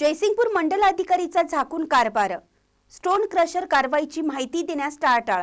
जयसिंगपूर मंडल अधिकारीचा झाकून कारभार. Stone crusher कारवाईची माहिती देण्यास टाळाटाळ.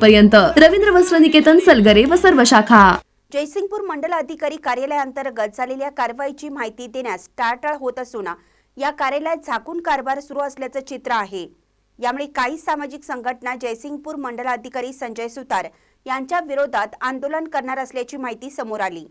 पर्यंत रवींद्र वस्त्र निकेतन सलगरे व सर्व शाखा. जयसिंगपूर मंडल अधिकारी कार्यालयाअंतर्गत झालेल्या कारवाईची माहिती देण्यास टाळटाळ होत असून या कार्यालयात झाकून कारभार सुरू असल्याचं चित्र आहे. यामुळे काही सामाजिक संघटना जयसिंगपूर मंडलाधिकारी संजय सुतार यांच्या विरोधात आंदोलन करणार असल्याची माहिती समोर आली.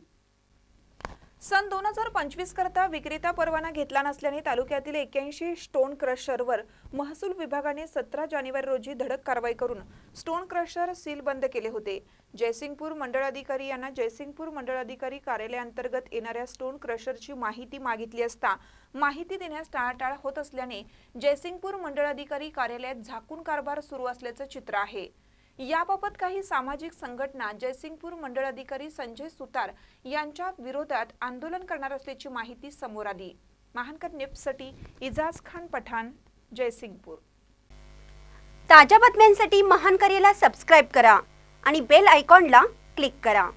सन दोन हजार पंचवीस करता विक्रेता परवाना घेतला नसल्याने तालुक्यातील एक्क्याऐंशी स्टोन क्रशरवर महसूल विभागाने सतरा जानेवारी रोजी धडक कारवाई करून स्टोन क्रशर सील बंद केले होते. जयसिंगपूर मंडळाधिकारी यांना जयसिंगपूर मंडळाधिकारी कार्यालयाअंतर्गत येणाऱ्या स्टोन क्रशरची माहिती मागितली असता माहिती देण्यास टाळाटाळ होत असल्याने जयसिंगपूर मंडळाधिकारी कार्यालयात झाकून कारभार सुरू असल्याचं चित्र आहे. याबाबत काही सामाजिक संघटना जयसिंगपूर मंडळ अधिकारी संजय सुतार यांच्या विरोधात आंदोलन करणार असल्याची माहिती समोर आली. महानकर निप्ससाठी इजाज खान पठाण जयसिंगपूर. ताज्या बातम्यांसाठी महान करेला सबस्क्राईब करा आणि बेल आयकॉनला क्लिक करा.